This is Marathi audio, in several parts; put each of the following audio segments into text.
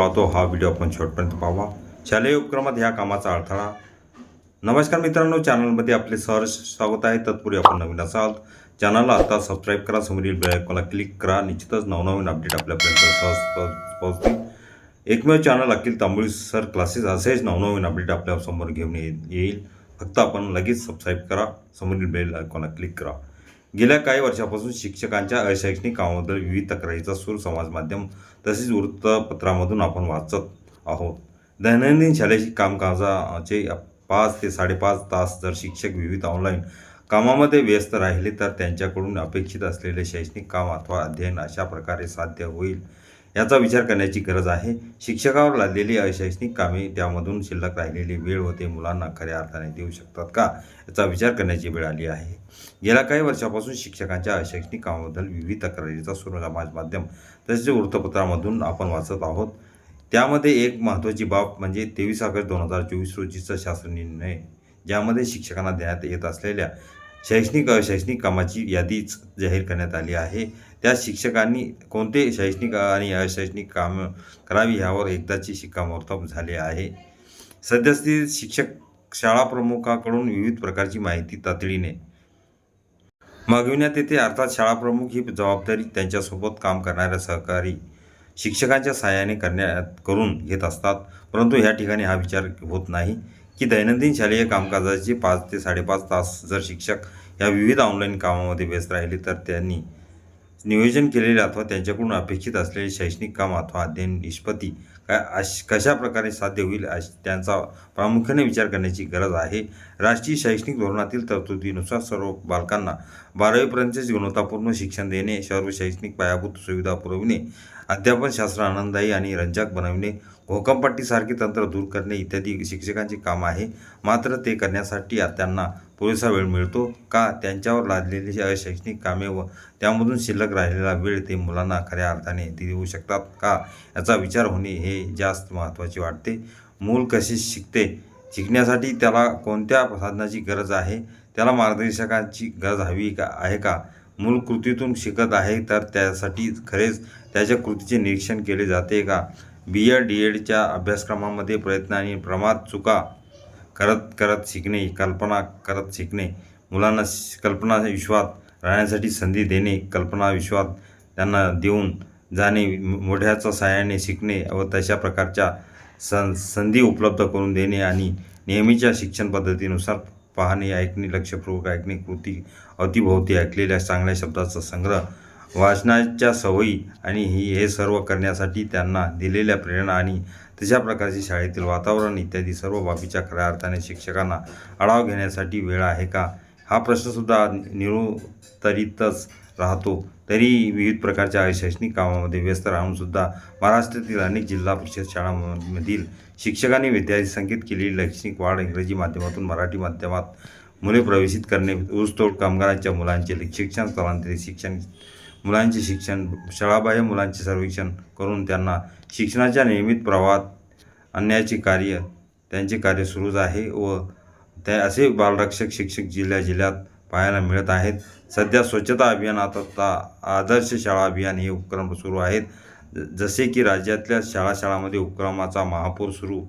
पाहतो. हा व्हिडिओ आपण शेवटपर्यंत पाहावा. शालेय उपक्रमात ह्या कामाचा अडथळा. नमस्कार मित्रांनो चॅनलमध्ये आपले सहर्ष स्वागत आहे. तत्पूर्वी आपण नवीन असाल चॅनलला आता सबस्क्राईब करा. समोरील बेलायकॉनला क्लिक करा. निश्चितच नवनवीन अपडेट आपल्यापर्यंत सहज पोहोचतील. एकमेव channel Akhil Tamboli sir classes असेच नवनवीन अपडेट आपल्यासमोर घेऊन येईल. फक्त आपण लगेच सबस्क्राईब करा. समोरील बेल आयकॉनला क्लिक करा. गेल्या काही वर्षापासून शिक्षकांच्या अशैक्षणिक कामाबद्दल विविध तक्रारीचा सूर समाज माध्यम तसेच वृत्तपत्रामधून आपण वाचत आहोत. दैनंदिन शालेय कामकाजाचे पाच ते साडेपाच तास जर शिक्षक विविध ऑनलाईन कामामध्ये व्यस्त राहिले तर त्यांच्याकडून अपेक्षित असलेले शैक्षणिक काम अथवा अध्ययन अशा प्रकारे साध्य होईल. याचा विचार करण्याची गरज आहे. शिक्षकावर लादलेली अशैक्षणिक कामे त्यामधून शिल्लक राहिलेली वेळ होते. मुलांना खऱ्या अर्थाने देऊ शकतात का? याचा विचार करण्याची वेळ आली आहे. गेल्या काही वर्षापासून शिक्षकांच्या अशैक्षणिक कामाबद्दल विविध तक्रारीचा सूर समाज माध्यम तसेच वृत्तपत्रामधून आपण वाचत आहोत. त्यामध्ये एक महत्त्वाची बाब म्हणजे तेवीस ऑगस्ट दोन हजार चोवीस रोजीचा शासन निर्णय ज्यामध्ये शिक्षकांना देण्यात येत असलेल्या शैक्षणिक अशैक्षणिक कामाची यादीच जाहीर करण्यात आली आहे. त्या शिक्षकांनी कोणते शैक्षणिक आणि अशैक्षणिक कामं करावी यावर एकदाची शिक्कामोर्तब झाले आहे. सद्यस्थितीत शिक्षक शाळा प्रमुखाकडून विविध प्रकारची माहिती तातडीने मागविण्यात येते. अर्थात शाळा प्रमुख ही जबाबदारी त्यांच्यासोबत काम करणाऱ्या सहकारी शिक्षकांच्या सहाय्याने करण्यात करून घेत असतात. परंतु ह्या ठिकाणी हा विचार होत नाही की दैनंदिन शालेय कामकाजाचे पाच ते साडेपाच तास जर शिक्षक या विविध ऑनलाईन कामामध्ये व्यस्त राहिले तर त्यांनी नियोजन केलेले अथवा त्यांच्याकडून अपेक्षित असलेले शैक्षणिक काम अथवा अध्ययन निष्पत्ती काय अश कशा प्रकारे साध्य होईल अश त्यांचा प्रामुख्याने विचार करण्याची गरज आहे. राष्ट्रीय शैक्षणिक धोरणातील तरतुदीनुसार सर्व बालकांना बारावीपर्यंतचे गुणवत्तापूर्ण शिक्षण देणे सर्व शैक्षणिक पायाभूत सुविधा पुरविणे अध्यापन शास्त्र आनंददायी आणि रंजक बनविणे भोकंपट्टीसारखे तंत्र दूर करणे इत्यादी शिक्षकांचे काम आहे. मात्र ते करण्यासाठी त्यांना पुरेसा वेळ मिळतो का? त्यांच्यावर लादलेली अशैक्षणिक कामे व त्यामधून शिल्लक राहिलेला वेळ ते मुलांना खऱ्या अर्थाने देऊ शकतात का? याचा विचार होणे हे जास्त महत्त्वाचे वाटते. मूल कसे शिकते? शिकण्यासाठी त्याला कोणत्या साधनाची गरज आहे? त्याला मार्गदर्शकांची गरज हवी का आहे का? मूल कृतीतून शिकत आहे तर त्यासाठी खरेच त्याच्या कृतीचे निरीक्षण केले जाते का? बी एड डी एडच्या अभ्यासक्रमामध्ये प्रयत्न आणि प्रमाद चुका करत करत शिकणे कल्पना करत शिकणे मुलांना श- कल्पना विश्वात राहण्यासाठी संधी देणे कल्पना विश्वात त्यांना देऊन जाणे मोठ्याच्या सहाय्याने शिकणे व तशा प्रकारच्या सं संधी उपलब्ध करून देणे आणि नेहमीच्या शिक्षण पद्धतीनुसार पाहणे ऐकणे लक्षपूर्वक ऐकणे कृती अवतीभोवती ऐकलेल्या चांगल्या शब्दाचा संग्रह वाचनाच्या सवयी आणि ही हे सर्व करण्यासाठी त्यांना दिलेल्या प्रेरणा आणि तशा प्रकारचे शाळेतील वातावरण इत्यादी सर्व बाबीच्या खऱ्या अर्थाने शिक्षकांना आढावा घेण्यासाठी वेळ आहे का? हा प्रश्नसुद्धा निरुत्तरितच राहतो. तरी विविध प्रकारच्या शैक्षणिक कामामध्ये व्यस्त राहूनसुद्धा महाराष्ट्रातील अनेक जिल्हा परिषद शाळांमधील शिक्षकांनी विद्यार्थी संकेत केलेली शैक्षणिक वाढ इंग्रजी माध्यमातून मराठी माध्यमात मुले प्रवेशित करणे ऊसतोड कामगारांच्या मुलांचे शिक्षण स्थलांतरित शिक्षण मुलांचे शिक्षण शाळाबाह्य मुलांचे सर्वेक्षण करून त्यांना शिक्षणाच्या नियमित प्रवाहात आणण्याचे कार्य त्यांचे कार्य सुरूच आहे व ते असे बालरक्षक शिक्षक जिल्ह्या जिल्ह्यात पाहायला मिळत आहेत. सध्या स्वच्छता अभियानात आता आदर्श शाळा अभियान हे उपक्रम सुरू आहेत. ज- जसे की राज्यातल्या शाळा शाळामध्ये उपक्रमाचा महापूर सुरू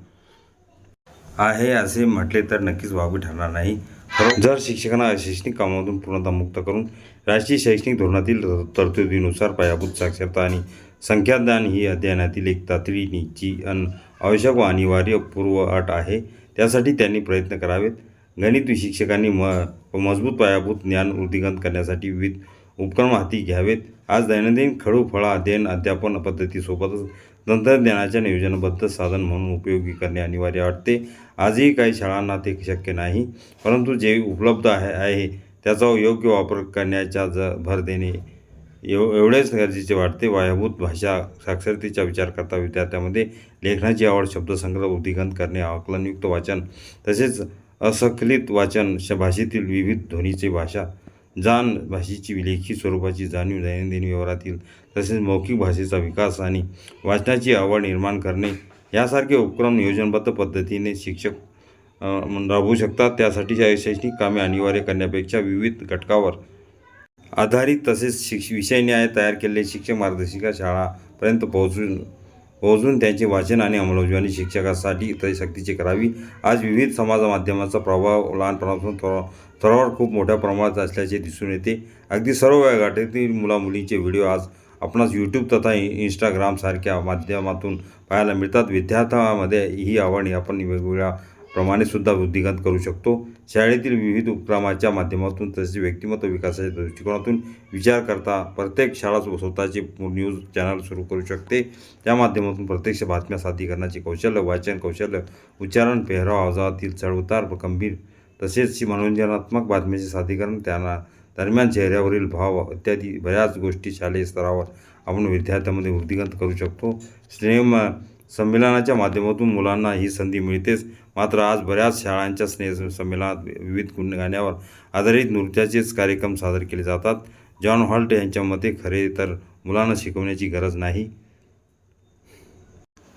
आहे असे म्हटले तर नक्कीच वावगे ठरणार नाही. जर शिक्षकांना शैक्षणिक कामातून पूर्णतः मुक्त करून राष्ट्रीय शैक्षणिक धोरणातील तरतुदीनुसार पायाभूत साक्षरता आणि संख्यादान ही अध्ययनातील एक तातडीची अन आवश्यक व अनिवार्य पूर्व अट आहे. त्यासाठी त्यांनी प्रयत्न करावेत. गणित शिक्षकांनी म मजबूत पायाभूत ज्ञान वृद्धिंगत करण्यासाठी विविध उपक्रम हाती घ्यावेत. आज दैनंदिन खडू फळा अध्ययन अध्यापन पद्धतीसोबतच तंत्रज्ञानाच्या नियोजनबद्ध साधन म्हणून उपयोगी करणे अनिवार्य वाटते. आजही काही शाळांना ते शक्य नाही परंतु जे उपलब्ध आहे आहे त्याचा योग्य वापर करण्याच्या ज भर देणे एव एवढेच गरजेचे वाटते. पायाभूत भाषा साक्षरतेचा विचार करता विद्यार्थ्यामध्ये लेखनाची आवड शब्दसंग्रह वृद्धिगत करणे आकलनयुक्त वाचन तसेच असखलित वाचन श भाषेतील विविध ध्वनीचे भाषा जाण भाषेची लेखी स्वरूपाची जाणीव दैनंदिन व्यवहारातील तसेच मौखिक भाषेचा विकास आणि वाचनाची आवड निर्माण करणे यासारखे उपक्रम नियोजनबद्ध पद्धतीने शिक्षक राबवू शकतात. त्यासाठी शैक्षणिक कामे अनिवार्य करण्यापेक्षा विविध घटकावर आधारित तसेच शिक्ष विषय तयार केलेले शिक्षक मार्गदर्शिका शाळापर्यंत पोहोचून पोहोचून त्यांचे वाचन आणि अंमलबजावणी शिक्षकासाठी इतर सक्तीची करावी. आज विविध समाज माध्यमाचा प्रभाव लहानपणापासून थोडा थोरावर खूप मोठ्या प्रमाणात असल्याचे दिसून येते. अगदी सर्व वयोगटातील मुलामुलींचे व्हिडिओ आज आपणास यूट्यूब तथा इंस्टाग्रामसारख्या माध्यमातून पाहायला मिळतात. विद्यार्थ्यांमध्ये ही आवड आपण वेगवेगळ्या प्रमाणे सुद्धा वृद्धिंगत करू शकतो. शाळेतील विविध उपक्रमाच्या माध्यमातून तसेच व्यक्तिमत्व विकासाच्या दृष्टिकोनातून विचार करता प्रत्येक शाळा स्वतःचे न्यूज चॅनल सुरू करू शकते. त्या माध्यमातून प्रत्यक्ष बातम्या सादरीकरणाचे कौशल्य वाचन कौशल्य उच्चारण पेहराव आवाजातील चढउतार गंभीर तसेच मनोरंजनात्मक बातम्याचे सादरीकरण त्यांना दरम्यान चेहऱ्यावरील भाव इत्यादी बऱ्याच गोष्टी शालेय स्तरावर आपण विद्यार्थ्यांमध्ये वृद्धिंगत करू शकतो. स्नेह संमेलनाच्या माध्यमातून मुलांना ही संधी मिळतेच. मात्र आज बऱ्याच शाळांच्या स्नेहसंमेलनात विविध गुण गाण्यावर आधारित नृत्याचेच कार्यक्रम सादर केले जातात. जॉन हॉल्ट यांच्या मते खरे तर मुलांना शिकवण्याची गरज नाही.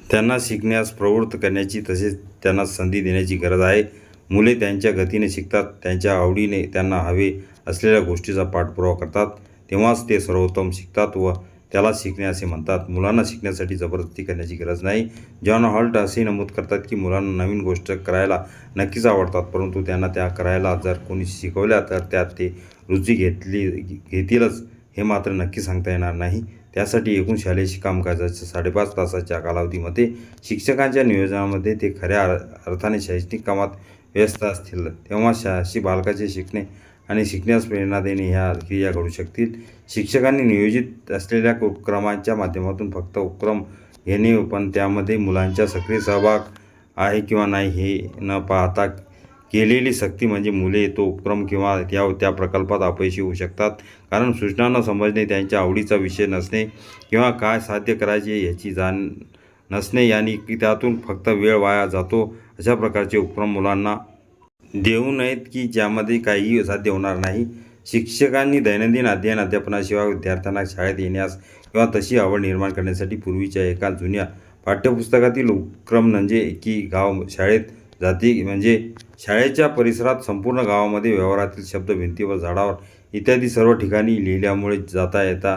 त्यांना शिकण्यास प्रवृत्त करण्याची तसेच त्यांना संधी देण्याची गरज आहे. मुले त्यांच्या गतीने शिकतात त्यांच्या आवडीने त्यांना हवे असलेल्या गोष्टीचा पाठपुरावा करतात. तेव्हाच ते सर्वोत्तम शिकतात व त्याला शिकणे असे म्हणतात. मुलांना शिकण्यासाठी जबरदस्ती करण्याची गरज नाही. जॉन हॉल्ट असे नमूद करतात की मुलांना नवीन गोष्ट करायला नक्कीच आवडतात परंतु त्यांना त्या करायला जर कोणी शिकवल्या तर त्यात ते रुची घेतली घेतीलच हे मात्र नक्की सांगता येणार नाही. त्यासाठी एकूण शालेय कामकाजाच्या साडेपाच तासाच्या कालावधीमध्ये शिक्षकांच्या नियोजनामध्ये ते खऱ्या अर्थाने शैक्षणिक कामात व्यस्त असतील. तेव्हा शाशी बालकाचे शिकणे आणि शिकण्यास प्रेरणा देणे ह्या क्रिया घडू शकतील. शिक्षकांनी नियोजित असलेल्या उपक्रमांच्या माध्यमातून फक्त उपक्रम घेणे पण त्यामध्ये मुलांचा सक्रिय सहभाग आहे किंवा नाही हे न पाहता केलेली सक्ती म्हणजे मुले तो उपक्रम किंवा त्या त्या प्रकल्पात अपयशी होऊ शकतात. कारण सूचना न समजणे त्यांच्या आवडीचा विषय नसणे किंवा काय साध्य करायचे याची जाण नसणे यांनी की त्यातून फक्त वेळ वाया जातो. अशा प्रकारचे उपक्रम मुलांना देऊ नयेत की ज्यामध्ये काहीही साध्य होणार नाही. शिक्षकांनी दैनंदिन अध्ययन अध्यापनाशिवाय विद्यार्थ्यांना शाळेत येण्यास किंवा तशी आवड निर्माण करण्यासाठी पूर्वीच्या एका जुन्या पाठ्यपुस्तकातील उपक्रम म्हणजे की गाव शाळेत जाती म्हणजे शाळेच्या परिसरात संपूर्ण गावामध्ये व्यवहारातील शब्द भिंतीवर झाडावर इत्यादी सर्व ठिकाणी लिहिल्यामुळे जाता येता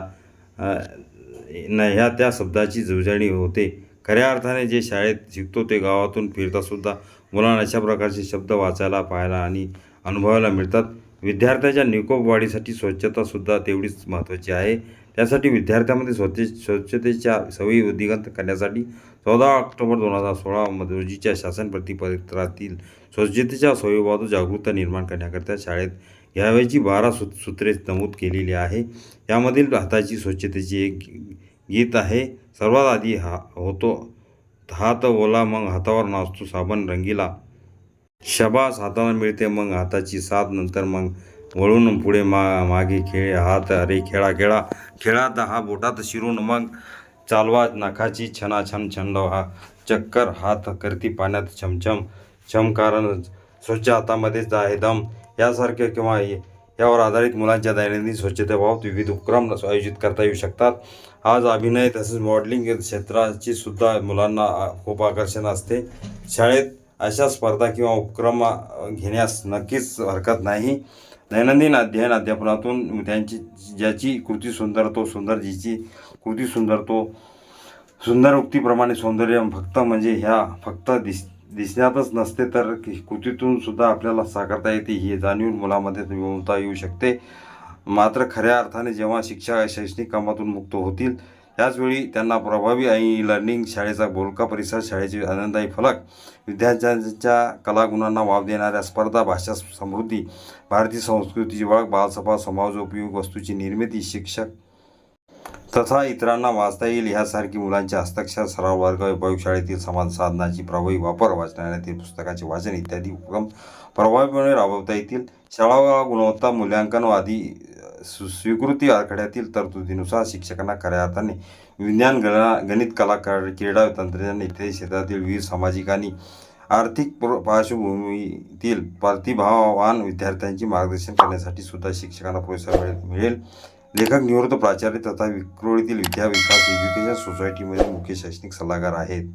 न ह्या त्या शब्दाची जुळजणी होते. खऱ्या अर्थाने जे शाळेत शिकतो ते गावातून फिरतासुद्धा मुलांना अशा प्रकारचे शब्द वाचायला पाहायला आणि अनुभवायला मिळतात. विद्यार्थ्याच्या निकोप वाढीसाठी स्वच्छतासुद्धा तेवढीच महत्त्वाची आहे. त्यासाठी विद्यार्थ्यांमध्ये स्वच्छ स्वच्छतेच्या सवयी वृद्धिगत करण्यासाठी चौदा ऑक्टोबर दोन हजार सोळामध्ये रोजीच्या शासन प्रतिपत्रातील स्वच्छतेच्या सवयीबाबत जागरूकता निर्माण करण्याकरिता शाळेत यावेळची बारा सू सूत्रे नमूद केलेली आहे. यामधील हाताची स्वच्छतेची एक गीत आहे. सर्वात आधी हा होतो हात ओला मग हातावर नाचतो साबण रंगीला. शबास हाताला मिळते मग हाताची साथ. नंतर मग वळून पुढे मा मागे खेळ हात अरे खेळा खेळा. खेळात हा बोटात शिरून मग चालवा. नाकाची छनाछन छंद हा. चक्कर हात करती पाण्यात छमछम छम कारण स्वच्छ हातामध्येच आहे दम. यासारखे किंवा हे- यावर आधारित मुलांच्या दैनंदिन स्वच्छतेबाबत विविध उपक्रम आयोजित करता येऊ शकतात. आज अभिनय तसेच मॉडेलिंग क्षेत्राची सुद्धा मुलांना खूप आकर्षण असते. शाळेत अशा स्पर्धा किंवा उपक्रम घेण्यास नक्कीच हरकत नाही. दैनंदिन अध्ययन अध्यापनातून त्यांची ज्याची कृती सुंदर तो सुंदर जिची कृती सुंदर तो सुंदर उक्तीप्रमाणे सौंदर्य फक्त म्हणजे ह्या फक्त दिस दिसण्यातच नसते तर कृतीतून सुद्धा आपल्याला साकारता येते ही जाणीव मुलामध्ये मिळवता येऊ शकते. मात्र खऱ्या अर्थाने जेव्हा शिक्षा शैक्षणिक कामातून मुक्त होतील त्याचवेळी त्यांना प्रभावी आणि लर्निंग शाळेचा बोलका परिसर शाळेचे आनंददायी फलक विद्यार्थ्यांच्या कलागुणांना वाव देणाऱ्या स्पर्धा भाषा समृद्धी भारतीय संस्कृतीची ओळख बालसभा समाजोपयोग वस्तूची निर्मिती शिक्षक तथा इतरांना वाचता येईल ह्यासारखी मुलांच्या हस्ताक्षर सराव वर्ग प्रयोगशाळेतील समाज साधनाची प्रभावी वापर वाचनालयातील पुस्तकाचे वाचन इत्यादी उपक्रम प्रभावीपणे राबवता येतील. शाळा गुणवत्ता मूल्यांकन व आदी सु- स्वीकृती आराखड्यातील तरतुदीनुसार शिक्षकांना खऱ्या अर्थाने विज्ञान गणना गणित कला क्रीडा तंत्रज्ञान इत्यादी क्षेत्रातील विविध सामाजिक आणि आर्थिक प्र पार्श्वभूमीतील प्रतिभावान विद्यार्थ्यांचे मार्गदर्शन करण्यासाठी सुद्धा शिक्षकांना पुरेसा वेळ मिळेल. लेखक निवृत्त प्राचार्य तथा विक्रोळीतील विद्या विकास एज्युकेशन सोसायटीमध्ये मुख्य शैक्षणिक सल्लागार आहेत.